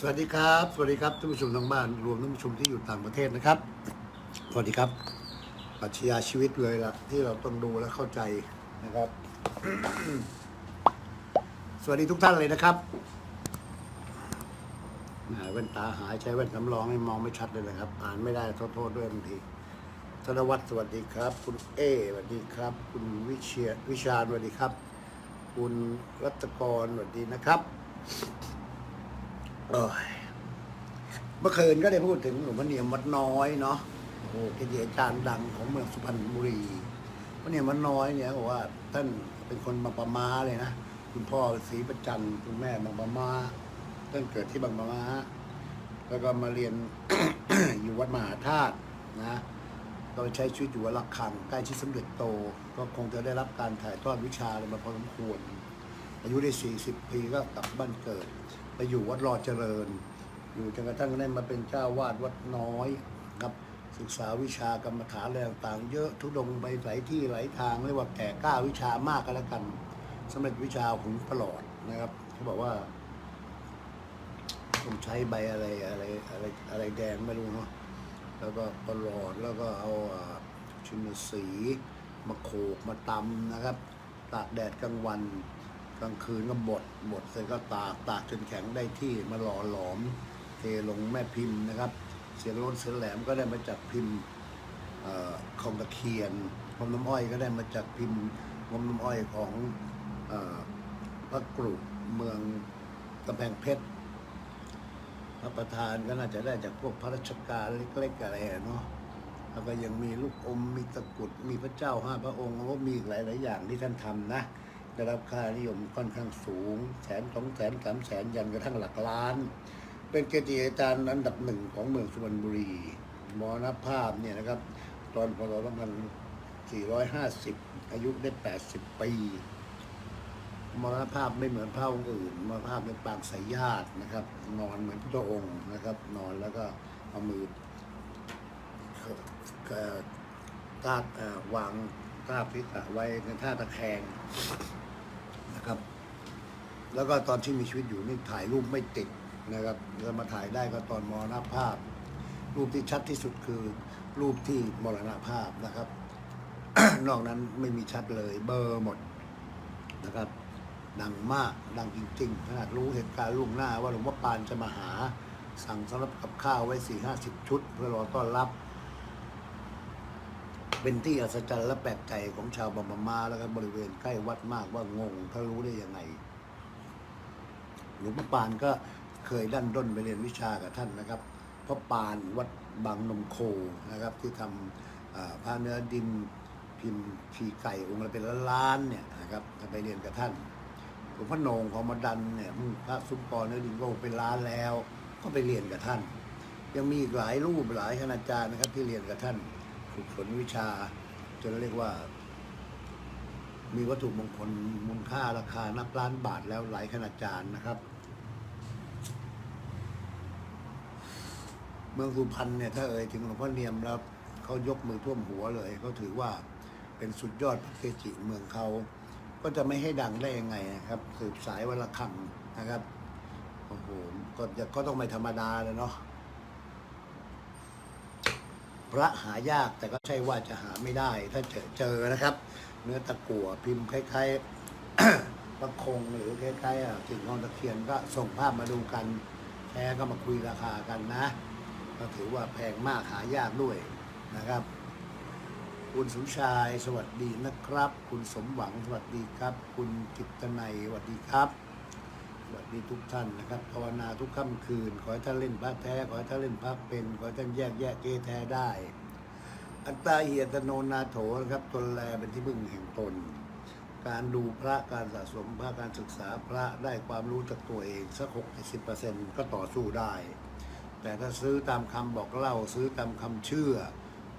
สวัสดีครับ สวัสดีครับท่านผู้ชมทางบ้านรวมท่านผู้ชมที่อยู่ต่างประเทศนะครับ สวัสดีครับปรัชญาชีวิตเลยล่ะที่เราต้องดูและเข้าใจนะครับ สวัสดีทุกท่านเลยนะครับแหมแว่นตาหายใช้แว่นสำรองให้มองไม่ชัดเลยนะครับ อ่านไม่ได้ขอโทษด้วยบางทีธนวัฒน์สวัสดีครับ คุณเอสวัสดีครับ คุณวิเชียวิชาสวัสดีครับ คุณรัตกรสวัสดีนะครับ เอ้ยเมื่อคืนก็ได้พูดถึงหลวงพ่อเนียมวัดน้อยเนาะโอ้โหเกจิอาจารย์ดังของเมืองสุพรรณบุรีพระเนียมวัดน้อยเนี่ยบอกว่า ท่านเป็นคนบางปะมาเลยนะคุณพ่อศรีประจันคุณแม่บางปะมาท่านเกิดที่บางปะมาแล้วก็มาเรียน อยู่วัดมหาธาตุนะก็ใช้ชีวิตอยู่วัดละคังใกล้ชิดสมเด็จโต ก็คงจะได้รับการถ่ายทอดวิชาอะไรมาพอสมควร อายุได้ 40 ปีก็กลับบ้านเกิด ไปอยู่วัดรอเจริญ อยู่จนกระทั่งได้มาเป็นเจ้าวาดวัดน้อยครับศึกษาวิชากรรมฐานอะไรต่างๆ เยอะทุดงไปหลายที่หลายทางเรียกว่าแก่กล้าวิชามากก็แล้วกันสำเร็จวิชาหุนประหลอดนะครับเขาบอกว่าต้องใช้ใบอะไรอะไรอะไรอะไรแดงไม่รู้เนาะแล้วก็ปลอดแล้วก็เอาชินสีมาโขกมาตำนะครับตากแดดกลางวัน กลางคืนก็บดบดเสร็จก็ตากตากจนแข็งได้ที่มาหล่อหลอม เทลงแม่พิมพ์นะครับ เสียงรถเสียงแหลมก็ได้มาจากพิมพ์เอ่อของตะเคียนงมน้ำอ้อยก็ได้มาจากพิมพ์งมน้ำอ้อยของพระกรุเมืองกำแพงเพชรพระประธานก็น่าจะได้จากพวกพระราชการเล็กๆอะไรเนาะแล้วก็ยังมีลูกอมมีตะกรุดมีพระเจ้าห้าพระองค์แล้วก็มีหลายๆอย่างที่ท่านทำนะ ได้รับค่านิยมค่อนข้างสูง แสนสองแสนสามแสนยันกระทั่งหลักล้าน เป็นเกจิอาจารย์อันดับหนึ่งของเมืองสุพรรณบุรีมรณภาพเนี่ยนะครับ ตอนพศ2450 อายุได้ 80 ปีมรณภาพไม่เหมือนพระองค์อื่นมรณภาพในปางสายญาตินะครับ นอนเหมือนพระองค์นะครับ นอนแล้วก็เอามือเออตาอ่อวางตาพิษะไว้ในท่าตะแคง แล้วก็ตอนที่มีชีวิตอยู่นี่ถ่ายรูปไม่ติดนะครับเรามาถ่ายได้ก็ตอนมรณภาพ รูปที่ชัดที่สุดคือรูปที่มรณภาพนะครับ นอกนั้นไม่มีชัดเลยเบอร์หมดนะครับดังมากดังจริงๆขนาดรู้เหตุการณ์ล่วงหน้า ว่าหลวงพ่อปานจะมาหา สั่งสำหรับกับข้าวไว้สี่ห้าสิบชุด เพื่อรอต้อนรับ เป็นที่อัศจรรย์และแปลกใจของชาวบามามาแล้วก็บริเวณใกล้วัดมากว่างงเขารู้ได้ยังไง หลวงพ่อปานก็เคยดันด้นไปเรียนวิชากับท่านนะครับพ่อปานวัดบางนมโคนะครับ ที่ทำผ้าเนื้อดินพิมพ์ชีไก่องค์ละเป็นล้านๆเนี่ยนะครับไปเรียนกับท่านหลวงพ่อโหนงของมาดันเนี่ยพระซุ้มกอเนื้อดินก็เป็นล้านแล้ว ก็ไปเรียนกับท่าน ยังมีอีกหลายรูปหลายคณาจารย์นะครับที่เรียนกับท่านฝึกฝนวิชาจนเรียกว่า มีวัตถุมงคลมูลค่าราคานับล้านบาทแล้วหลายคณาดจารย์นะครับ เมืองสุพรรณเนี่ยถ้าเอ่ยถึงหลวงพ่อเนียมแล้วเขายกมือท่วมหัวเลยเขาถือว่าเป็นสุดยอดพระเกจิเมืองเขาก็จะไม่ให้ดังได้ยังไงนะครับ สืบสายวันละคำนะครับโอ้โหก็ก็ต้องไม่ธรรมดาเลยเนาะพระหายากแต่ก็ใช่ว่าจะหาไม่ได้ถ้าเจอเจอนะครับ เนื้อตะกั่วพิมพ์คล้ายๆประคงหรือคล้ายๆสิ่งของตะเคียนก็ส่งภาพมาดูกันแชร์ก็มาคุยราคากันนะ ก็ถือว่าแพงมากหายากด้วยนะครับ คุณสมชายสวัสดีนะครับ คุณสมหวังสวัสดีครับ คุณจิตนัยสวัสดีครับสวัสดีทุกท่านนะครับภาวนาทุกค่ำคืน ขอให้ท่านเล่นพระแท้ ขอให้ท่านเล่นพระเป็น ขอให้ท่านแยกแยะเกแท้ได้ อัตตาเหียตโนนาโถนะครับตนแลเป็นที่พึ่งแห่งตน การดูพระการสะสมพระการศึกษาพระได้ความรู้จากตัวเอง สักหกสิบเปอร์เซ็นก็ต่อสู้ได้ แต่ถ้าซื้อตามคำบอกเล่าซื้อตามคำเชื่อ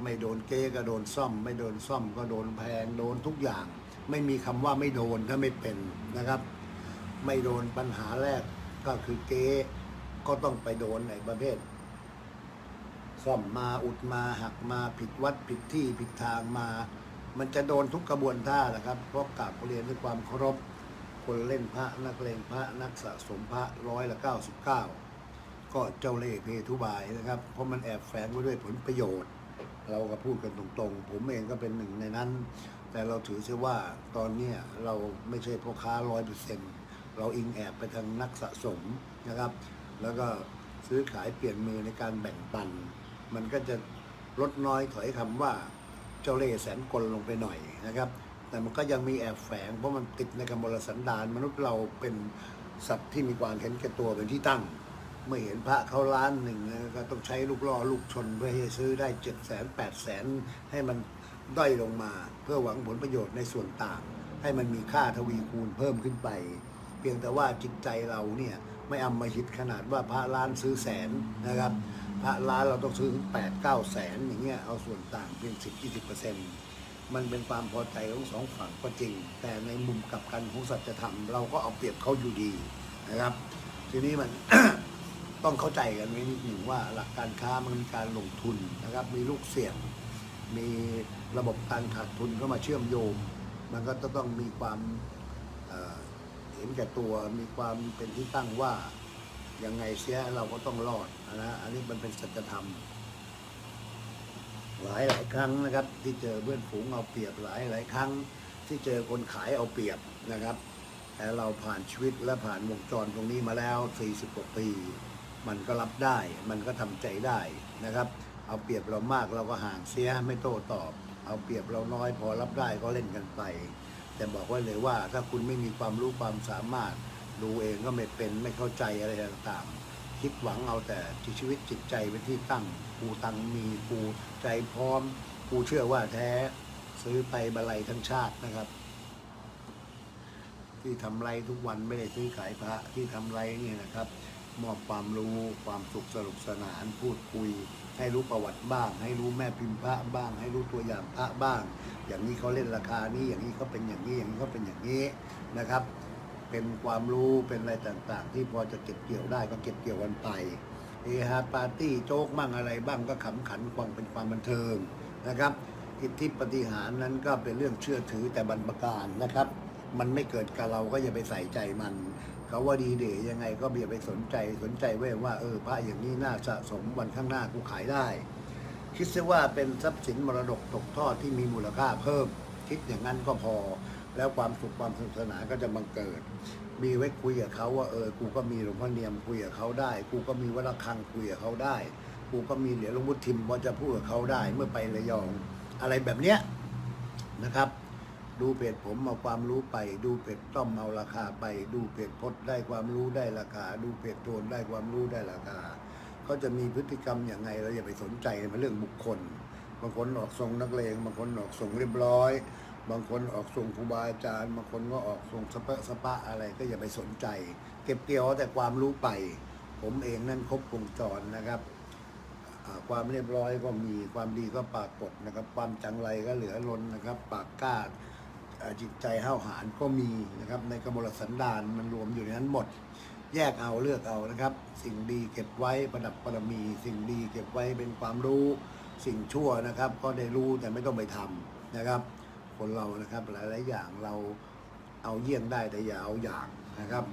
ไม่โดนเก๊ก็โดนซ่อม ไม่โดนซ่อมก็โดนแพงโดนทุกอย่าง ไม่มีคำว่าไม่โดนถ้าไม่เป็นนะครับ ไม่โดนปัญหาแรกก็คือเก๊ก็ต้องไปโดนในประเภท ซ่อมมาอุดมาหักมาผิดวัดผิดที่ผิดทางมา มันจะโดนทุกกระบวนท่านะครับเพราะกราบเรียนด้วยความเคารพคนเล่นพระนักเลงพระนักสะสมพระร้อยละเก้าสิบเก้าก็เจ้าเล่ห์เพทุบายนะครับ เพราะมันแอบแฝงไว้ด้วยผลประโยชน์ เราก็พูดกันตรงๆ ผมเองก็เป็นหนึ่งในนั้น แต่เราถือเสียว่าตอนนี้เราไม่ใช่พ่อค้าร้อยเปอร์เซ็นต์เราอิงแอบไปทางนักสะสมนะครับ แล้วก็ซื้อขายเปลี่ยนมือในการแบ่งปัน มันก็จะลดน้อยถอยคำว่าเจ้าเล่ห์แสนกลลงไปหน่อยนะครับ แต่มันก็ยังมีแอบแฝงเพราะมันติดในกำมลสันดานมนุษย์เราเป็นสัตว์ที่มีความเห็นแก่ตัวเป็นที่ตั้ง เมื่อเห็นพระเขาล้านหนึ่งก็ต้องใช้ลูกล่อลูกชนเพื่อให้ซื้อได้เจ็ดแสนแปดแสนให้มันด้อยลงมา เพื่อหวังผลประโยชน์ในส่วนต่าง ให้มันมีค่าทวีคูณเพิ่มขึ้นไป เพียงแต่ว่าจิตใจเราเนี่ยไม่อำมหิตขนาดว่าพระล้านซื้อแสนนะครับ พระล้านเราต้องซื้อถึงแปดเก้าแสนอย่างเงี้ยเอาส่วนต่างเป็นสิบยี่สิบเปอร์เซ็นต์มันเป็นความพอใจของสองฝั่งก็จริง แต่ในมุมกลับกันของสัจธรรมเราก็เอาเปรียบเขาอยู่ดีนะครับ ทีนี้มันต้องเข้าใจกันไว้นิดหนึ่งว่าหลักการค้ามันมีการลงทุนนะครับ มีลูกเสี่ยง มีระบบการขาดทุนเข้ามาเชื่อมโยงมันก็จะต้องมีความเอ่อเห็นแก่ตัวมีความเป็นที่ตั้งว่า ยังไงเสียเราก็ต้องรอดนะอันนี้มันเป็นสัจธรรม หลายหลายครั้งนะครับ ที่เจอเพื่อนฝูงเอาเปรียบหลายหลายครั้ง ที่เจอคนขายเอาเปรียบนะครับ แต่เราผ่านชีวิตและผ่านวงจรตรงนี้มาแล้ว 40กว่าปี มันก็รับได้ มันก็ทำใจได้นะครับ เอาเปรียบเรามากเราก็ห่างเสียไม่โต้ตอบ เอาเปรียบเราน้อยพอรับได้ก็เล่นกันไป แต่บอกไว้เลยว่าถ้าคุณไม่มีความรู้ความสามารถ ดูเองก็ไม่เป็นไม่เข้าใจอะไรต่างๆ คิดหวังเอาแต่ชีวิตจิตใจเป็นที่ตั้งกูตังมีกูใจพร้อมกูเชื่อว่าแท้ซื้อไปบรรลัยทั้งชาตินะครับ ที่ทำไรทุกวันไม่ได้ซื้อขายพระที่ทำไรนี่นะครับมอบความรู้ความสุขสนุกสนานพูดคุย ให้รู้ประวัติบ้าง ให้รู้แม่พิมพ์พระบ้าง ให้รู้ตัวอย่างพระบ้าง อย่างนี้เขาเล่นราคานี้อย่างนี้เขาเป็นอย่างนี้อย่างนี้เขาเป็นอย่างนี้นะครับ เป็นความรู้เป็นอะไรต่างๆ ที่พอจะเก็บเกี่ยวได้ก็เก็บเกี่ยวกันไปเฮฮาปาร์ตี้โจ๊กบ้างอะไรบ้างก็ขำขันความเป็นความบันเทิงนะครับ อิทธิปฏิหารนั้นก็เป็นเรื่องเชื่อถือแต่บรรพการนะครับ มันไม่เกิดกับเราก็อย่าไปใส่ใจมันเขาว่าดีเดยยังไงก็เบียไปสนใจสนใจไว้ว่าเออพระอย่างนี้น่าสะสมวันข้างหน้ากูขายได้ คิดซะว่าเป็นทรัพย์สินมรดกตกทอดที่มีมูลค่าเพิ่ม คิดอย่างนั้นก็พอ แล้วความสุขความสนุกสนานก็จะบังเกิด มีไว้คุยกับเขาว่าเออกูก็มีหลวงพ่อเนียมคุยกับเขาได้ กูก็มีวัดระฆังคุยกับเขาได้ กูก็มีเหรียญหลวงพุทธิมพอจะพูดกับเขาได้ เมื่อไประยอง อะไรแบบเนี้ยนะครับ ดูเพจผมเอาความรู้ไป ดูเพจต้อมเอาราคาไป ดูเพจพดได้ความรู้ได้ราคา ดูเพจโทนได้ความรู้ได้ราคาเขาจะมีพฤติกรรมอย่างไงเราอย่าไปสนใจมันเรื่องบุคคลบางคนออกทรงนักเลงบางคนออกทรงเรียบร้อย บางคนออกทรงครูบาอาจารย์บางคนก็ออกทรงสเปะสปะอะไรก็อย่าไปสนใจ เก็บเกี่ยวแต่ความรู้ไป ผมเองนั่นครบวงจรนะครับ ความเรียบร้อยก็มีความดีก็ปรากฏนะครับ ความจังไรก็เหลือล้นนะครับ ปากกล้าอ่าจิตใจห้าวหาญก็มีนะครับ ในกมลสันดานมันรวมอยู่ในนั้นหมด แยกเอาเลือกเอานะครับ สิ่งดีเก็บไว้ประดับประมี สิ่งดีเก็บไว้เป็นความรู้ สิ่งชั่วนะครับ ก็ได้รู้แต่ไม่ต้องไปทำนะครับ คนเรานะครับ หลาย ๆ อย่างเราเอาเยี่ยงได้แต่อย่าเอาอย่างนะครับ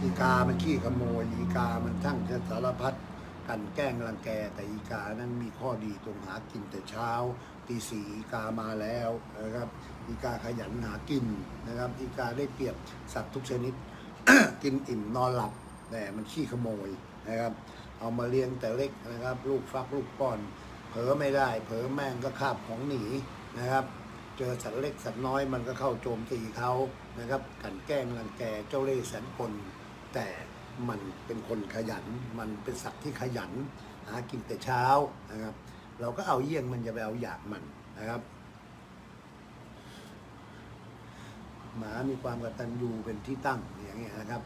อีกามันขี้ขโมยอีกามันทั้งจะสารพัดกันแกล้งรังแกแต่อีกานั้นมีข้อดีตรงหากินแต่เช้าตีสี่อีกามาแล้วนะครับ อีกาขยันหากินนะครับ อีกาได้เปรียบสัตว์ทุกชนิด กินอิ่มนอนหลับแต่มันขี้ขโมยนะครับ เอามาเลี้ยงแต่เล็กนะครับ ลูกฟักลูกป้อน เผลอไม่ได้ เผลอแม่งก็คาบของหนี นะครับ เจอสัตว์เล็กสัตว์น้อยมันก็เข้าโจมตีเขานะครับกันแกล้งรังแกเจ้าเล่ห์แสนกลแต่มันเป็นคนขยัน มันเป็นสัตว์ที่ขยันหากินแต่เช้านะครับ เราก็เอาเยี่ยงมันจะไปเอาอยากมันนะครับหมามีความกตัญญูเป็นที่ตั้งอย่างเงี้ยนะครับ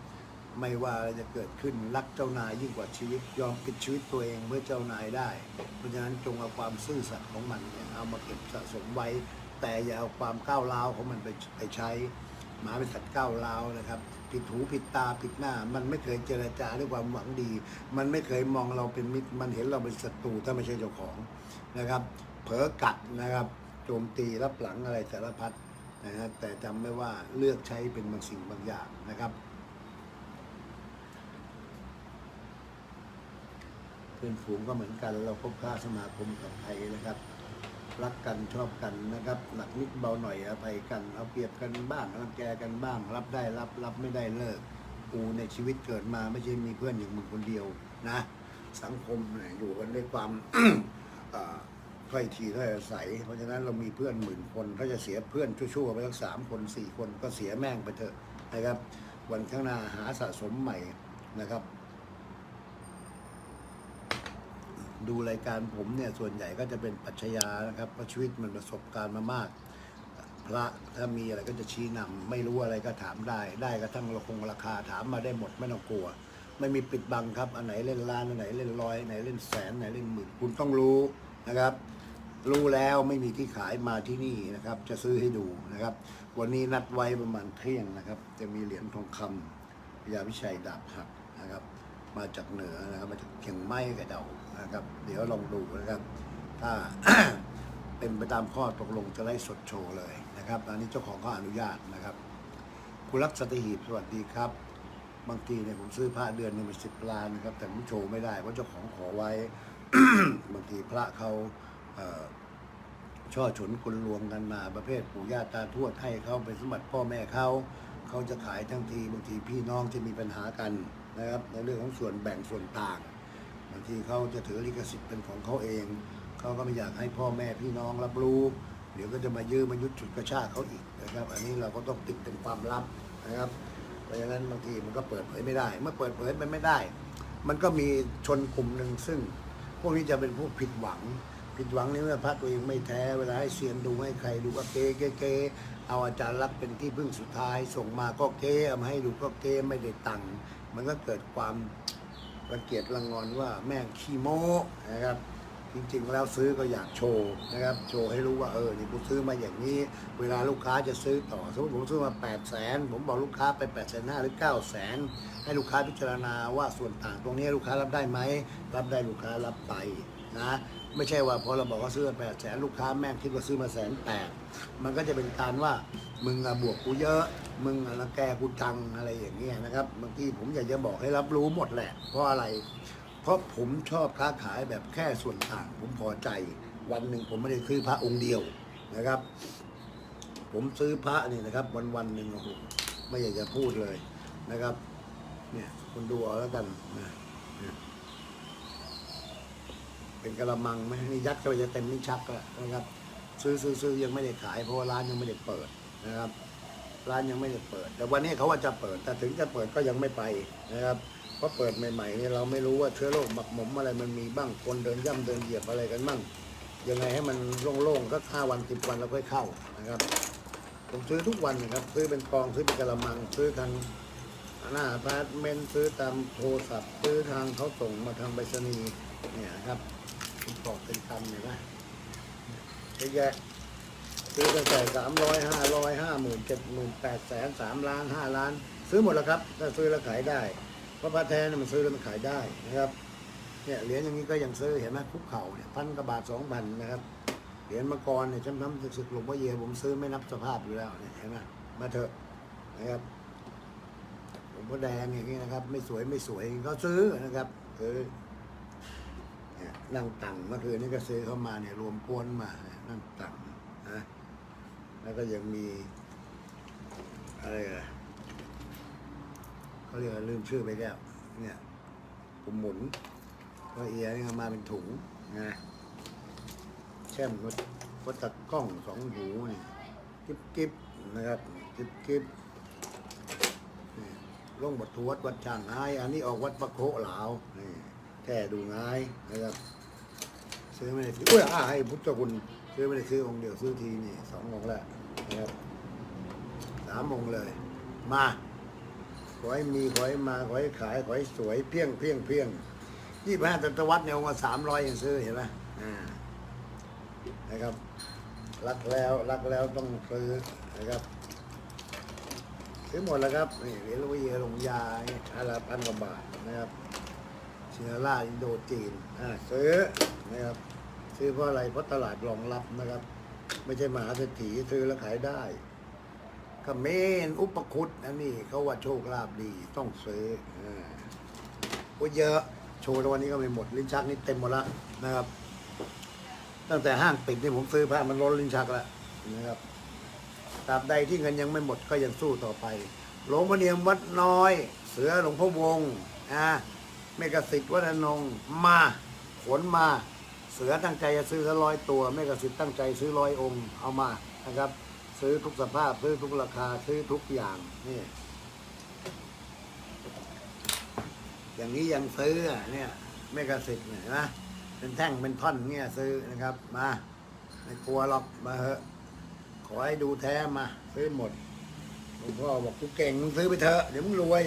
ไม่ว่าอะไรจะเกิดขึ้นรักเจ้านายยิ่งกว่าชีวิต ยอมปิดชีวิตตัวเองเพื่อเจ้านายได้ เพราะฉะนั้นจงเอาความซื่อสัตย์ของมันเนี่ยเอามาเก็บสะสมไว้ แต่อย่าเอาความก้าวร้าวของมันไปไปใช้หมาเป็นสัตว์ก้าวร้าวนะครับ ผิดหูผิดตาผิดหน้า มันไม่เคยเจรจาด้วยความหวังดี มันไม่เคยมองเราเป็นมิตรมันเห็นเราเป็นศัตรูถ้าไม่ใช่เจ้าของนะครับ เผลอกัดนะครับโจมตีรับหลังอะไรสารพัดนะฮะแต่จำไม่ว่าเลือกใช้เป็นบางสิ่งบางอย่างนะครับ เป็นฝูงก็เหมือนกัน เราคบค้าสมาคมกับใครนะครับ รักกันชอบกันนะครับหนักนิดเบาหน่อยอภัยกัน เอาเปรียบกันบ้างรังแกกันบ้าง รับได้รับรับไม่ได้เลิกกูในชีวิตเกิดมาไม่ใช่มีเพื่อนอย่างมึงคนเดียวนะ สังคมเนี่ยอยู่กันด้วยความเอ่อถ้อยทีถ้อยอาศัย เพราะฉะนั้นเรามีเพื่อนหมื่นคนถ้าจะเสียเพื่อนชั่วๆไปสักสามคนสี่คนก็เสียแม่งไปเถอะนะครับ วันข้างหน้าหาสะสมใหม่นะครับ ดูรายการผมเนี่ยส่วนใหญ่ก็จะเป็นปรัชญานะครับเพราะชีวิตมันประสบการณ์มามาก พระถ้ามีอะไรก็จะชี้นำไม่รู้อะไรก็ถามได้ ได้กระทั่งราคงราคาถามมาได้หมดไม่ต้องกลัว ไม่มีปิดบังครับอันไหนเล่นล้านอันไหนเล่นร้อยอันไหนเล่นแสนอันไหนเล่นหมื่นคุณต้องรู้นะครับ รู้แล้วไม่มีที่ขายมาที่นี่นะครับ จะซื้อให้ดูนะครับ วันนี้นัดไว้ประมาณเที่ยงนะครับ จะมีเหรียญทองคำพญาวิชัยดาบหักนะครับ มาจากเหนือนะครับมาจากเชียงใหม่กับเดา นะครับ เดี๋ยวลองดูนะครับ ถ้าเป็นไปตามข้อตกลงจะไล่สดโชว์เลยนะครับ อันนี้เจ้าของเขาอนุญาตนะครับคุณรักสติหีบสวัสดีครับ บางทีเนี่ยผมซื้อผ้าเดือนหนึงเป็นสิบล้านนะครับ แต่ผมโชว์ไม่ได้เพราะเจ้าของขอไว้ บางทีพระเขาเช่อฉนคนลวงกันมาประเภทปู่ย่าตาทวดให้เขาเป็นสมบัติพ่อแม่เขาเขาจะขายทั้งทีบางทีพี่น้องจะมีปัญหากันนะครับ ในเรื่องของส่วนแบ่งส่วนต่างางทีเขาจะถือลิขสิทธิ์เป็นของเขาเอง เขาก็ไม่อยากให้พ่อแม่พี่น้องรับรู้ เดี๋ยวก็จะมายื้อมายุดฉุดกระชากเขาอีกนะครับ อันนี้เราก็ต้องติดเป็นความลับนะครับ เพราะฉะนั้นบางทีมันก็เปิดเผยไม่ได้ เมื่อเปิดเผยมันไม่ได้ มันก็มีชนกลุ่มหนึ่งซึ่ง พวกนี้จะเป็นพวกผิดหวัง ผิดหวังในเมื่อพระตัวเองไม่แท้เวลาให้เซียนดูให้ใครดูก็เก๊เก๊เกเอาอาจารย์รักเป็นที่พึ่งสุดท้าย ส่งมาก็เก๊เอามาให้ดูก็เก๊ไม่ได้ตังค์มันก็เกิดความ ระเกียจระงงอนว่าแม่งขี้โม้นะครับ จริงๆ แล้วซื้อก็อยากโชว์นะครับ โชว์ให้รู้ว่าเออนี่กูซื้อมาอย่างนี้ เวลาลูกค้าจะซื้อต่อสมมติผมซื้อมา 8 0 0แสนผมบอกลูกค้าไป8ปดแสนห้าหรือ9 0 0แสนให้ลูกค้าพิจารณาว่าส่วนต่างตรงนี้ลูกค้ารับได้ไหมรับได้ลูกค้ารับไปนะไม่ใช่ว่าพอเราบอกว่าซื้อมาแปดแสนลูกค้าแม่งคิดว่าซื้อมาแสนแปดมันก็จะเป็นการว่า มึงอะบวกกูเยอะ มึงอะรังแกกูจังอะไรอย่างเงี้ยนะครับบางทีผมอยากจะบอกให้รับรู้หมดแหละ เพราะอะไร เพราะผมชอบค้าขายแบบแค่ส่วนต่าง ผมพอใจ วันหนึ่งผมไม่ได้ซื้อพระองค์เดียวนะครับ ผมซื้อพระนี่นะครับ วันวันหนึ่งโอ้โหไม่อยากจะพูดเลยนะครับ เนี่ยคุณดูเอาแล้วกันนะเป็นกระมังไหมนี่ยัดก็จะเต็มนี่ชักแล้วนะครับ ซื้อซื้อซื้อยังไม่ได้ขายเพราะว่าร้านยังไม่ได้เปิด นะครับ ร้านยังไม่ได้เปิด แต่วันนี้เขาว่าจะเปิด แต่ถึงจะเปิดก็ยังไม่ไปนะครับ เพราะเปิดใหม่ๆเนี่ยเราไม่รู้ว่าเชื้อโรคหมักหมมอะไรมันมีบ้าง คนเดินย่ำเดินเหยียบอะไรกันบ้าง ยังไงให้มันโล่งๆก็ห้าวันสิบวันเราค่อยเข้านะครับ ผมซื้อทุกวันนะครับ ซื้อเป็นกองซื้อเป็นกระมัง ซื้อทางหน้าพาร์ตเมนต์ซื้อตามโทรศัพท์ ซื้อทางเขาส่งมาทางไปรษณีย์เนี่ยครับเป็นกอกเป็นตันเห็นไหมเยอะแยะ ซื้อตั้งแต่สามร้อยห้าร้อยห้าหมื่นเจ็ดหมื่นแปดแสนสามล้านห้าล้าน ซื้อหมดแล้วครับ ถ้าซื้อแล้วขายได้ เพราะพระแท้เนี่ยมันซื้อแล้วมันขายได้นะครับ เนี่ยเหรียญอย่างนี้ก็ยังซื้อเห็นไหมคุกเข่าเนี่ยพันกว่าบาทสองพันนะครับ เหรียญมังกรเนี่ยจำทำศึกหลวงพ่อเยผมซื้อไม่นับสภาพอยู่แล้วเนี่ยเห็นไหมมาเถอะนะครับหลวงพ่อแดงอย่างนี้นะครับ ไม่สวยไม่สวยก็ซื้อนะครับซื้อเนี่ยนั่งตังเมื่อคืนนี้ก็ซื้อเข้ามาเนี่ยรวมกวนมานั่งตัง แล้วก็ยังมี อะไรอะเขาเรียกอะไรลืมชื่อไปแล้ว เนี่ยผมหมุนก็เอียนี่มาเป็นถุงนะแช่มวัดวัดกล้องสองหูนี่กิ๊บกิ๊บนะครับกิ๊บกิ๊บนี่ลงบัดทวดวัดช่างง่ายอันนี้ออกวัดประโคเหลาวนี่แค่ดูง่ายนะครับซื้อไม่ได้ซื้ออุ้ยอ่าให้พุทธคุณซื้อไม่ได้ซื้อองค์เดียวซื้อทีนี่สององค์แล้วนะครับสา มองเลย มาขอให้มีขอให้มาขอให้ขายขอให้สวยเพียงเพียงเพียงยี่ห้าตตวัดเนี่ยองค์ละสามร้อยยังซื้อเห็นไหมอ่านะครับ รักแล้วรักแล้วต้องซื้อนะครับ ซื้อหมดแล้วครับนี่เหรียญลุยเยลงยาอันละพันกว่าบาทนะครับเชอร่าอินโดจีนอ่าซื้อนะครับ ซื้อเพราะอะไรเพราะตลาดรองรับนะครับ ไม่ใช่มหาเศรษฐีซื้อแล้วขายได้ ขเมนอุปคุตอันนี้เขาว่าโชคลาภดีต้องซื้ออ่าโอ้เยอะ โชว์วันนี้ก็ไม่หมด ลิ้นชักนี่เต็มหมดล้วนะครับ ตั้งแต่ห้างปิดนี่ผมซื้อผ้ามันล้นลิ้นชักแล้วนะครับตราบใดที่เงินยังไม่หมดก็ยังสู้ต่อไป หลวงพ่อเนียมวัดน้อย เสือหลวงพ่อวงศ์อ่าเมกสิทธิ์วัดอนงมาขนมา เสือตั้งใจจะซื้อร้อยตัว เมกสิทธิ์ตั้งใจซื้อร้อยองค์เอามานะครับ ซื้อทุกสภาพ ซื้อทุกราคา ซื้อทุกอย่างนี่ อย่างนี้ยังซื้อเนี่ยเมกสิทธิ์เนี่ยเห็นะเป็นแท่งเป็นท่อนเนี่ยซื้อนะครับ มาไม่กลัวหรอกมาเถอะขอให้ดูแท้มา ซื้อหมดหลวงพ่อบอกกูเก่งมึงซื้อไปเถอะเดี๋ยวมึงรวย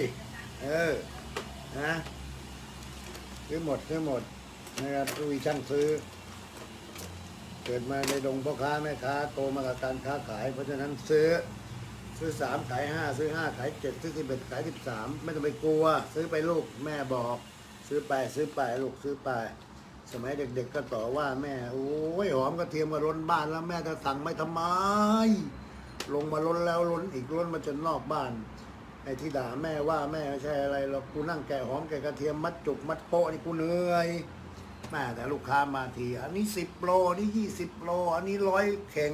เออนะซื้อหมดซื้อหมดนะครับดูอีช่างซื้อ กิดมาในดงพ่อค้าแม่ค้าโตมากับการค้าขาย เพราะฉะนั้นซื้อซื้อสามขายห้าซื้อห้าขายเจ็ดซื้อสิบเอ็ดขายสิบสามไม่ต้องไปกลัว ซื้อไปลูกแม่บอก ซื้อไปซื้อไปลูกซื้อไป สมัยเด็ก ๆ ก็ต่อว่าแม่โอ้ยหอมกระเทียมมาล้นบ้านแล้วแม่จะสั่งไม่ทำไม ลงมาล้นแล้วล้นอีกล้นมาจนนอกบ้านไอ้ที่ด่าแม่ว่าแม่ไม่ใช่อะไรหรอกกูนั่งแกะหอมแกะกระเทียมมัดจุกมัดโปะนี่กูเหนื่อย แม่แต่ลูกค้ามาที อันนี้สิบโลอันนี้ยี่สิบโล อันนี้ร้อยเข่ง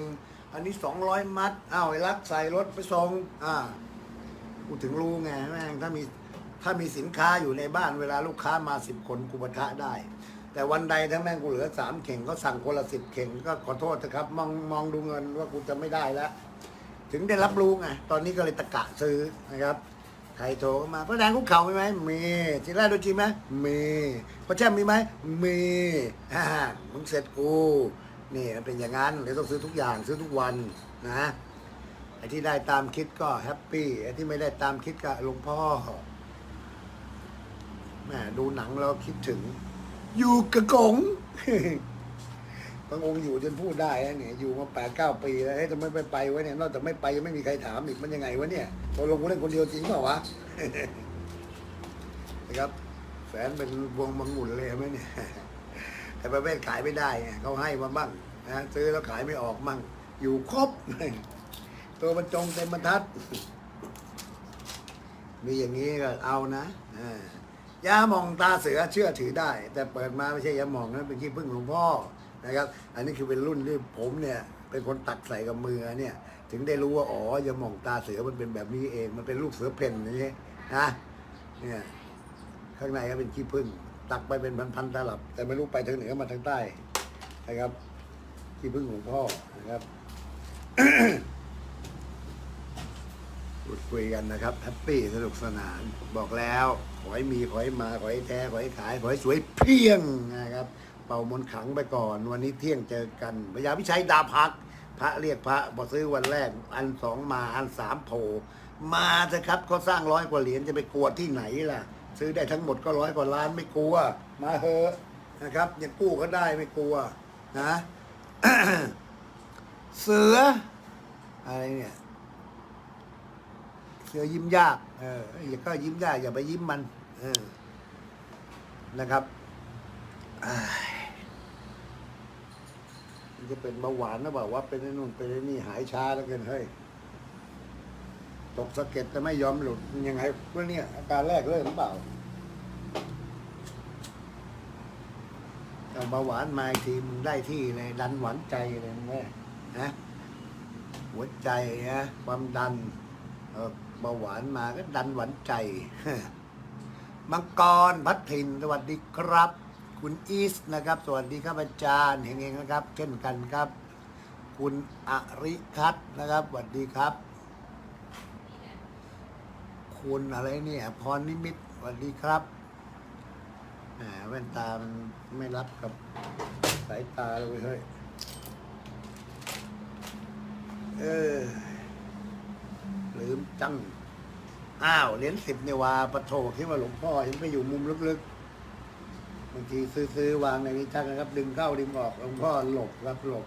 อันนี้สองร้อยมัดอ้าวไอ้รักใส่รถไปส่งอ่ากูถึงรู้ไงแม่งถ้ามีถ้ามีสินค้าอยู่ในบ้านเวลาลูกค้ามาสิบคนกูปะทะได้ แต่วันใดถ้าแม่งกูเหลือสามเข่งก็สั่งคนละสิบเข่งก็ขอโทษนะครับ มองมองดูเงินว่ากูจะไม่ได้แล้ว ถึงได้รับรู้ไงตอนนี้ก็เลยตะกะซื้อนะครับ ใครโทรเข้ามาพระแดงคุกเข่ามีไหมมีทีแรกดูจริงไหมมีพระแช่มมีไหมมีอ่ามึงเสร็จกูนี่มันเป็นอย่างนั้นเดี๋ยต้องซื้อทุกอย่างซื้อทุกวันนะไอ้ที่ได้ตามคิดก็แฮปปี้ไอ้ที่ไม่ได้ตามคิดก็หลวงพ่อแหมดูหนังเราคิดถึง อยู่กระกง บางองค์อยู่จนพูดได้นะเนี่ยอยู่มาแปดเก้าปีแล้วเฮ้ยทำไมไม่ไปวะเนี่ยนอกจากไม่ไปยังไม่มีใครถามอีกมันยังไงวะเนี่ยตกลงกูเล่นคนเดียวจริงเปล่าวะ นะครับแฟนเป็นวงมังงุ่นเลยไหมเนี่ยแต่ประเภทขายไม่ได้ไงเขาให้มาบ้างนะซื้อแล้วขายไม่ออกมั่ง อยู่ครบ ตัวบรรจงเต็มบรรทัด มีอย่างนี้ก็เอานะอ่ายาหมองตาเสือเชื่อถือได้ แต่เปิดมาไม่ใช่ยาหมองนะเป็นขี้พึ่งหลวงพ่อ นะครับ อันนี้คือเป็นรุ่นที่ผมเนี่ยเป็นคนตักใส่กับมือเนี่ย ถึงได้รู้ว่าอ๋อยาหมองตาเสือมันเป็นแบบนี้เอง มันเป็นลูกเสือเพ่นอย่างนี้นะเนี่ยข้างในก็เป็นขี้พึ่งตักไปเป็นพันๆตลับ แต่ไม่รู้ไปทางเหนือมาทางใต้นะครับขี้พึ่งหลวงพ่อนะครับพูดคุยกันนะครับแฮปปี้สนุกสนานบอกแล้ว ขอให้มี ขอให้มา ขอให้แท้ ขอให้ขาย ขอให้สวยเพียงนะครับ เป่ามนขังไปก่อน วันนี้เที่ยงเจอกันพญาพิชัยดาพัก พระเรียกพระบอกซื้อวันแรก อันสองมาอันสามโผล่มาเถอะครับเขาสร้างร้อยกว่าเหรียญจะไปกลัวที่ไหนล่ะ ซื้อได้ทั้งหมดก็ร้อยกว่าล้านไม่กลัว มาเถอะนะครับยังกู้ก็ได้ไม่กลัวนะเสือ อะไรเนี่ย เสือยิ้มยาก เอออย่าก็ยิ้มยากอย่าไปยิ้มมัน เออนะครับอ้า จะเป็นเบาหวานนะบอกว่าเป็นไอ้นู่นเป็นไอ้นี่หายช้าแล้วกินเฮ้ยตกสะเก็ดแต่ไม่ยอมหลุดยังไงเพื่อเนี่ยอาการแรกเริ่มหรือเปล่าเอาเบาหวานมาทีมึงได้ที่เลยดันหวานใจเลยแม่นะหัวใจนะความดันเออเบาหวานมาก็ดันหวานใจ มังกรพัดถิ่นสวัสดีครับ คุณอีสนะครับ สวัสดีครับอาจารย์เฮงๆนะครับ เช่นกันครับ คุณอริคัตนะครับสวัสดีครับ คุณอะไรเนี่ยพรนิมิตสวัสดีครับแหมแว่นตามันไม่รับกับสายตาเลยเฮ้ยเออลืมจัง อ้าวเหรียญสิบเนี่ยว่าปะโถคิดว่าหลวงพ่อเห็นไปอยู่มุมลึกๆ บางทีซื้อๆวางในนี้ชักนะครับ ดึงเข้าดึงออกหลวงพ่อหลบครับหลบ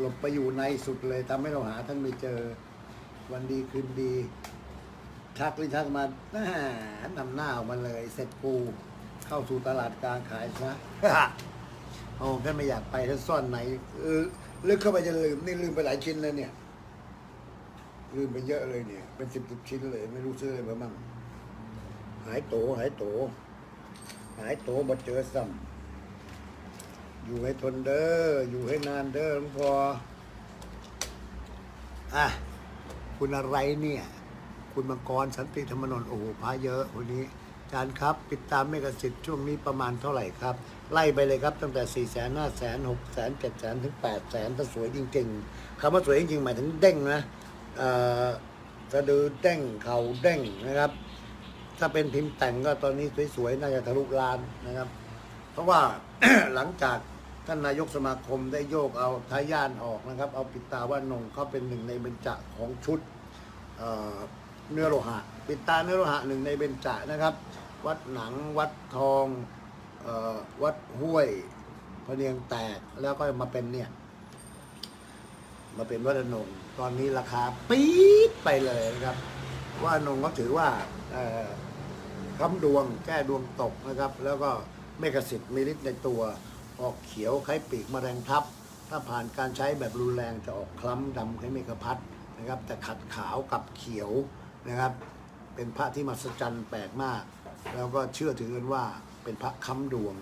หลบไปอยู่ในสุดเลยทำให้เราหาท่านไม่เจอ วันดีคืนดีทักลิทักมาหน้านำหน้าออกมาเลย เสร็จกูเข้าสู่ตลาดกลางขายซะ โอ้ท่านไม่อยากไปท่านซ่อนไหนเออลึกเข้าไปจะลืมนี่ลืมไปหลายชิ้นเลยเนี่ย ลืมไปเยอะเลยเนี่ย เป็นสิบสิบชิ้นเลย ไม่รู้ซื้ออะไรมาบ้างหายโตหายโต หายโตบ่เจอซ้ำอยู่ให้ทนเด้อ อยู่ให้นานเด้อหลวงพ่ออะ คุณอะไรเนี่ย คุณมังกรสันติธรรมนนท์โอ้โหพระเยอะวันนี้อาจารย์ครับ ติดตามเมกะสิทธิ์ช่วงนี้ประมาณเท่าไหร่ครับ ไล่ไปเลยครับ ตั้งแต่4ี่แสนห้าแสนหกแสนเจ็ดแสนถึงแปดแสนถ้าสวยจริงๆคำว่าสวยจริงๆ หมายถึงเด้งนะเอ่อสะดือเด้งเข่าเด้งนะครับ ถ้าเป็นพิมพ์แต่งก็ตอนนี้สวยๆน่าจะทะลุล้านนะครับ เพราะว่า หลังจากท่านนายกสมาคมได้โยกเอาทายานออกนะครับ เอาปิตาว่านงเขาเป็นหนึ่งในเบญจของชุดเเนื้อโลหะ ปิตาเนื้อโลหะหนึ่งในเบญจนะครับ วัดหนังวัดทองออวัดห้วยพเนียงแตกแล้วก็มาเป็นเนี่ย มาเป็นวัดนงตอนนี้ราคาปี๊ดไปเลยนะครับ ว่าอนงเขาถือว่าค้ำดวงแก้ดวงตกนะครับ แล้วก็เมกสิทธิ์มีฤทธิ์ในตัวออกเขียวคล้ายปีกมแมลงทับ ถ้าผ่านการใช้แบบรุนแรงจะออกคล้ำดำคล้ายเมฆพัดนะครับ แต่ขัดขาวกับเขียวนะครับ เป็นพระที่มหัศจรรย์แปลกมาก แล้วก็เชื่อถือกันว่าเป็นพระค้ำดวง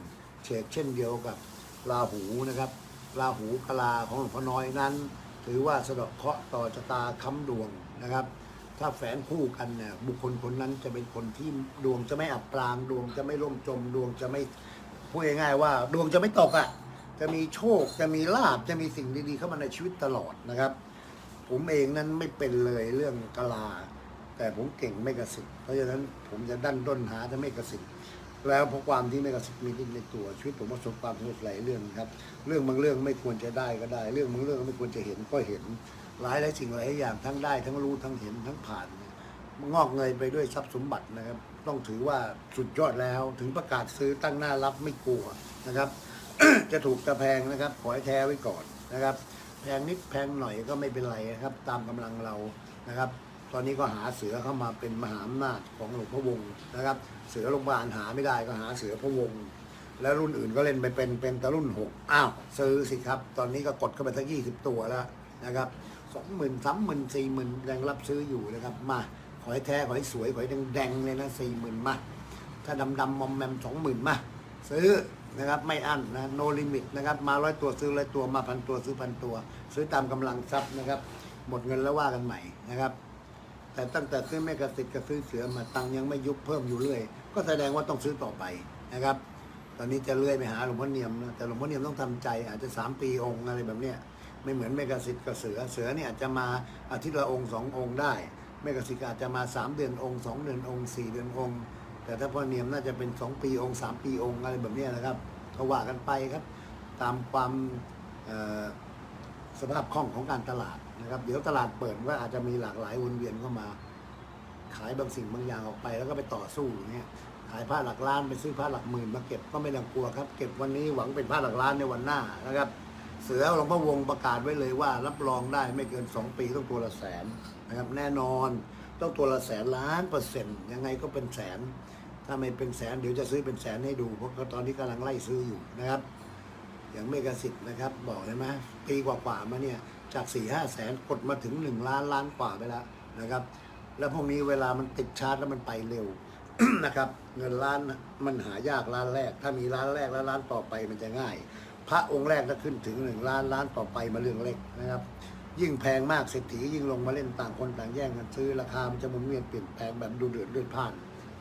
เฉกเช่นเดียวกับราหูนะครับราหูกลาของหลวงพ่อน้อยนั้น ถือว่าสะดาะเคราะห์ต่อชะตาค้ำดวงนะครับ ถ้าแฝงคู่กันเนี่ยบุคคลคนนั้นจะเป็นคนที่ดวงจะไม่อับปรางดวงจะไม่ล่มจม ดวงจะไม่พูดง่ายๆว่า ดวงจะไม่ตกอะ จะมีโชคจะมีลาบจะมีสิ่งดีๆเข้ามาในชีวิตตลอดนะครับ ผมเองนั้นไม่เป็นเลยเรื่องกลา แต่ผมเก่งไม่กระสิบเพราะฉะนั้นผมจะดันด้นหาจะไม่กระสิบแล้วเพราะความที่ไม่กระสิบมีในตัวชีวิตผมประสบความสำเร็จหลายเรื่องครับ เรื่องบางเรื่องไม่ควรจะได้ก็ได้ เรื่องบางเรื่องไม่ควรจะเห็นก็เห็น หลายหลายสิ่งหลายอย่างทั้งได้ทั้งรู้ทั้งเห็นทั้งผ่านงอกเงยไปด้วยทรัพย์สมบัตินะครับ ต้องถือว่าสุดยอดแล้วถึงประกาศซื้อตั้งหน้ารับไม่กลัวนะครับ จะถูกจะแพงนะครับ ขอให้แท้ไว้ก่อนนะครับ แพงนิดแพงหน่อยก็ไม่เป็นไรนะครับ ตามกำลังเรานะครับ ตอนนี้ก็หาเสือเข้ามาเป็นมหาอำนาจของหลวงพ่อวงศ์นะครับ เสือโรงพยาบาลหาไม่ได้ก็หาเสือพระวงศ์แล้วรุ่นอื่นก็เล่นไปเป็นเป็นแต่รุ่นหกอ้าวซื้อสิครับ ตอนนี้ก็กดเข้าไปทั้งยี่สิบตัวแล้วนะครับ สองหมื่นสามหมื่นสี่หมื่นยังรับซื้ออยู่นะครับ มาขอให้แท้ขอให้สวยขอให้แดงๆเลยนะสี่หมื่นมา ถ้าดำดำมอมแมมสองหมื่นมา ซื้อนะครับไม่อั้นนะโนลิมิตนะครับ มาร้อยตัวซื้อร้อยตัวมาพันตัวซื้อพันตัว ซื้อตามกำลังทรัพย์นะครับ หมดเงินแล้วว่ากันใหม่นะครับ แต่ตั้งแต่ซื้อแม่กระสิทธิ์กับซื้อเสือมาตังยังไม่ยุบเพิ่มอยู่เรื่อย ก็แสดงว่าต้องซื้อต่อไปนะครับ ตอนนี้จะเลื่อยไปหาหลวงพ่อเนียมนะแต่หลวงพ่อเนียมต้องทำใจอาจจะสามปีองค์อะไรแบบเนี้ย ไม่เหมือนแม่กสิทธิ์กับเสือเสือเนี่ยอาจจะมาอาทิตย์ละองค์สององค์ได้แม่กสิทธิ์อาจจะมาสามเดือนองค์สองเดือนองค์สี่เดือนองค์ แต่ถ้าพ่อเนียมน่าจะเป็นสองปีองค์สามปีองค์อะไรแบบนี้นะครับก็ว่ากันไปครับ ตามความสภาพคล่องของการตลาดนะครับเดี๋ยวตลาดเปิดก็อาจจะมีหลากหลายวนเวียนเข้ามา ขายบางสิ่งบางอย่างออกไป แล้วก็ไปต่อสู้อย่างเงี้ยขายผ้าหลักล้านไปซื้อผ้าหลักหมื่นมาเก็บก็ไม่ต้องกลัวครับ เก็บวันนี้หวังเป็นผ้าหลักล้านในวันหน้านะครับ เสือหลวงพ่อวงประกาศไว้เลยว่า รับรองได้ไม่เกิน 2 ปีต้องตัวละแสนนะครับแน่นอนต้องตัวละแสนล้านเปอร์เซ็นต์ยังไงก็เป็นแสน ถ้าไม่เป็นแสนเดี๋ยวจะซื้อเป็นแสนให้ดู เพราะตอนนี้กำลังไล่ซื้ออยู่นะครับอย่างเมกสิทธิ์นะครับบอกเลยไหมปีกว่าๆมาเนี่ยจาก4ี่ห้าแสนกดมาถึง 1 ล้านล้านกว่าไปแล้วนะครับ แล้วพวกนี้เวลามันติดชาร์จแล้วมันไปเร็วนะครับ เงินล้านมันหายากล้านแรก ถ้ามีล้านแรกแล้วล้านต่อไปมันจะง่าย พระองค์แรกถ้าขึ้นถึงหนึ่งล้านล้านต่อไปมาเรื่องเล็กนะครับ ยิ่งแพงมากเศรษฐียิ่งลงมาเล่นต่างคนต่างแย่งกันซื้อราคามันจะหมุนเวียนเปลี่ยนแปลงแบบดูเดือดเลือดพล่าน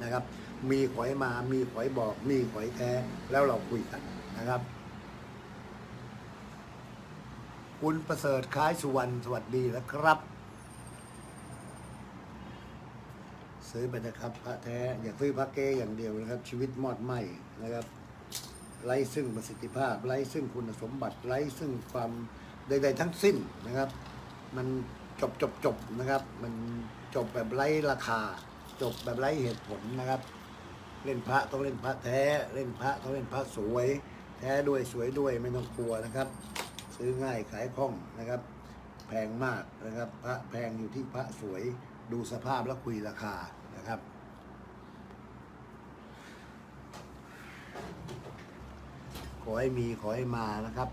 นะครับ มีขอยมามีขอยบอก มีขอยแท้แล้วเราคุยกันนะครับคุณประเสริฐคล้ายสุวรรณสวัสดีนะครับ ซื้อไปนะครับพระแท้อย่าซื้อพระเก้อย่างเดียวนะครับ ชีวิตมอดไหมนะครับ ไร้ซึ่งประสิทธิภาพ ไร้ซึ่งคุณสมบัติ ไร้ซึ่งความใด ๆ ทั้งสิ้นนะครับ มันจบจบจบนะครับ มันจบแบบไร้ราคา จบแบบไร้เหตุผลนะครับ เล่นพระต้องเล่นพระแท้ เล่นพระต้องเล่นพระสวย แท้ด้วยสวยด้วยไม่ต้องกลัวนะครับ ซื้อง่ายขายคล่องนะครับ แพงมากนะครับ พระแพงอยู่ที่พระสวยดูสภาพแล้วคุยราคานะครับ อให้มีขอให้มานะครับ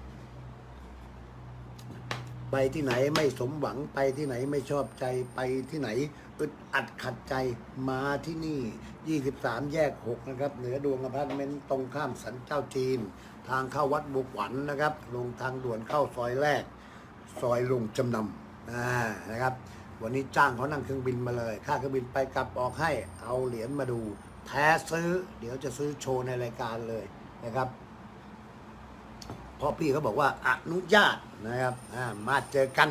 ไปที่ไหนไม่สมหวังไปที่ไหนไม่ชอบใจไปที่ไหนอึดอัดขัดใจมาที่นี่ 23 แยก 6 นะครับ เหนือดวงอพาร์ตเมนต์ตรงข้ามสันเจ้าจีน ทางเข้าวัดบุกหวันนะครับ ลงทางด่วนเข้าซอยแรก ซอยลงจำนำนะครับ วันนี้จ้างเขานั่งเครื่องบินมาเลย ค่าเครื่องบินไปกลับออกให้เอาเหรียญมาดูแท้ซื้อ เดี๋ยวจะซื้อโชว์ในรายการเลยนะครับ เพราะพี่เขาบอกว่าอนุญาตนะครับมาเจอกัน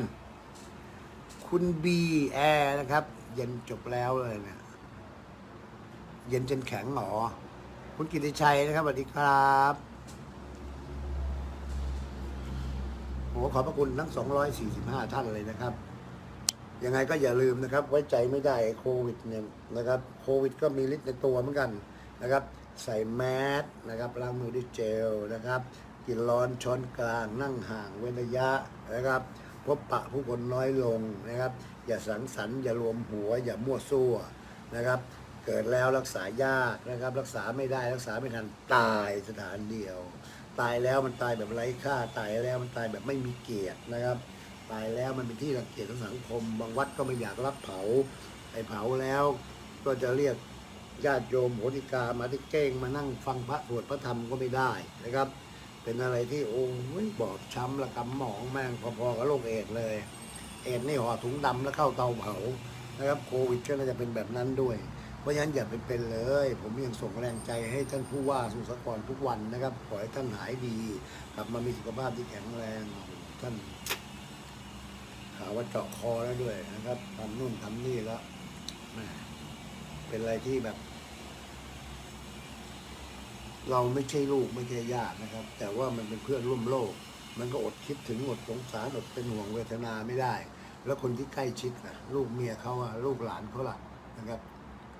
คุณบีแอร์นะครับ เย็นจบแล้วเลยเนี่ยเย็นจนแข็งหรอ คุณกิติชัยนะครับสวัสดีครับโอ้ขอบพระคุณทั้ง 245 ท่านเลยนะครับ ยังไงก็อย่าลืมนะครับ ไว้ใจไม่ได้โควิดเนี่ยนะครับ โควิดก็มีฤทธิ์ในตัวเหมือนกันนะครับ ใส่แมสนะครับล้างมือด้วยเจลนะครับ กินร้อนช้อนกลาง นั่งห่างเว้นระยะนะครับ พบปะผู้คนน้อยลงนะครับ อย่าสังสรรค์อย่ารวมหัว อย่ามั่วซั่วนะครับ เกิดแล้วรักษายากนะครับ รักษาไม่ได้รักษาไม่ทันตายสถานเดียว ตายแล้วมันตายแบบไร้ค่าตายแล้วมันตายแบบไม่มีเกียรตินะครับ ตายแล้วมันเป็นที่รังเกียจของสังคม บางวัดก็ไม่อยากรับเผาไอ้เผาแล้ว ก็จะเรียกญาติโยมโหติกามาที่เก้งมานั่งฟังพระสวดพระธรรมก็ไม่ได้นะครับ เป็นอะไรที่โอ้ยบอบช้ำระกำหมองแม่งพอๆกับโรคเอดเลย เอดนี่ห่อถุงดำแล้วเข้าเตาเผานะครับโควิดก็น่าจะเป็นแบบนั้นด้วย เพราะฉะนั้นอย่าไปเป็นเลย ผมยังส่งแรงใจให้ท่านผู้ว่าสุสาครทุกวันนะครับ ขอให้ท่านหายดีกลับมามีสุขภาพที่แข็งแรงท่านหาว่าเจาะคอแล้วด้วยนะครับทำนู่นทำนี่แล้วเป็นอะไรที่แบบ เราไม่ใช่ลูกไม่ใช่ญาตินะครับ แต่ว่ามันเป็นเพื่อนร่วมโลก มันก็อดคิดถึงอดสงสารอดเป็นห่วงเวทนาไม่ได้ แล้วคนที่ใกล้ชิดนะลูกเมียเขาอะลูกหลานเขาล่ะนะครับ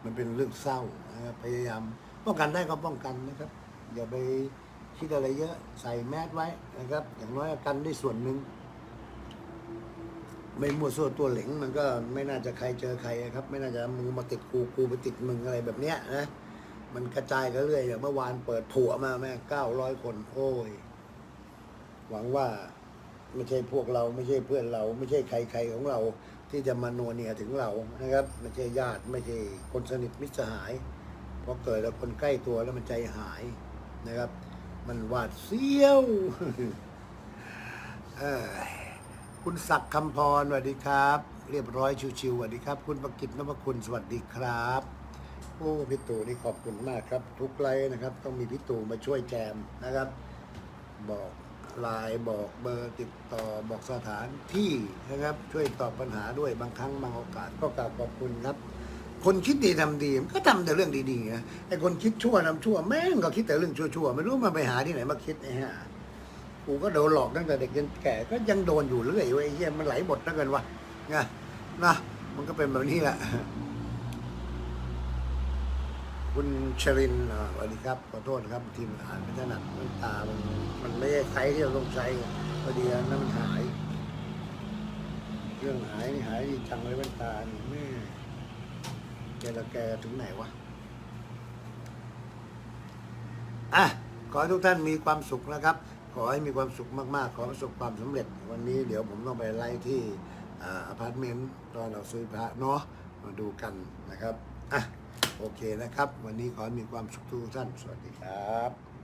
มันเป็นเรื่องเศร้านะครับพยายามป้องกันได้ก็ป้องกันนะครับ อย่าไปคิดอะไรเยอะใส่แมสไว้นะครับ อย่างน้อยกันได้ส่วนหนึ่งไม่มั่วซั่วตัวเหลงมันก็ไม่น่าจะใครเจอใครครับ ไม่น่าจะมึงมาติดกูกูไปติดมึงอะไรแบบเนี้ยนะ มันกระจายกันเรื่อยอย่างเมื่อวานเปิดผัวมาแม่เก้าร้อยคน โอ้ย หวังว่าไม่ใช่พวกเราไม่ใช่เพื่อนเรา ไม่ใช่ใครใครของเรา ที่จะมาโนเนียถึงเรานะครับ ไม่ใช่ญาติไม่ใช่คนสนิทมิตรสหายพอเกิดแล้วคนใกล้ตัวแล้วมันใจหายนะครับ มันหวาดเสียวคุณศักดิ์คำพรสวัสดีครับ เรียบร้อยชิวๆสวัสดีครับ คุณประกิตนพคุณสวัสดีครับ โอ้พี่ตู่นี่ขอบคุณมากครับ ทุกไลน์นะครับ ต้องมีพี่ตู่มาช่วยแจมนะครับ บอกไลน์บอกเบอร์ติดต่อบอกสถานที่นะครับ ช่วยตอบปัญหาด้วยบางครั้งบางโอกาสก็กราบขอบคุณครับ คนคิดดีทำดีมันก็ทำแต่เรื่องดีๆนะไอ้คนคิดชั่วทำชั่วแม่งก็คิดแต่เรื่องชั่วๆไม่รู้มันไปหาที่ไหนมาคิดไอ้ห่ากูก็โดนหลอกตั้งแต่เด็กจนแก่ก็ยังโดนอยู่เรื่อยเว้ยไอ้เหี้ยมันไหลบทนักเกินวะนะนะมันก็เป็นแบบนี้แหละ คุณชรินสวัสดีครับ ขอโทษครับทีมอ่านไม่ถนัดมันตา มันมันไม่ได้ใช้ที่เราต้องใช้พอดีนนั้นมันหาย เรื่องหายนี่หายดีจังเลยแว่นตานี่แม่แกละแกถึงไหนวะ อะ ขอให้ทุกท่านมีความสุขนะครับ ขอให้มีความสุขมากๆ ขอประสบความสำเร็จ วันนี้เดี๋ยวผมต้องไปไล่ที่อาอพาร์ตเมนต์ตอนเราซื้อพระเนาะมาดูกันนะครับ อะ โอเคนะครับ วันนี้ขอให้มีความสุขทุกท่าน สวัสดีครับ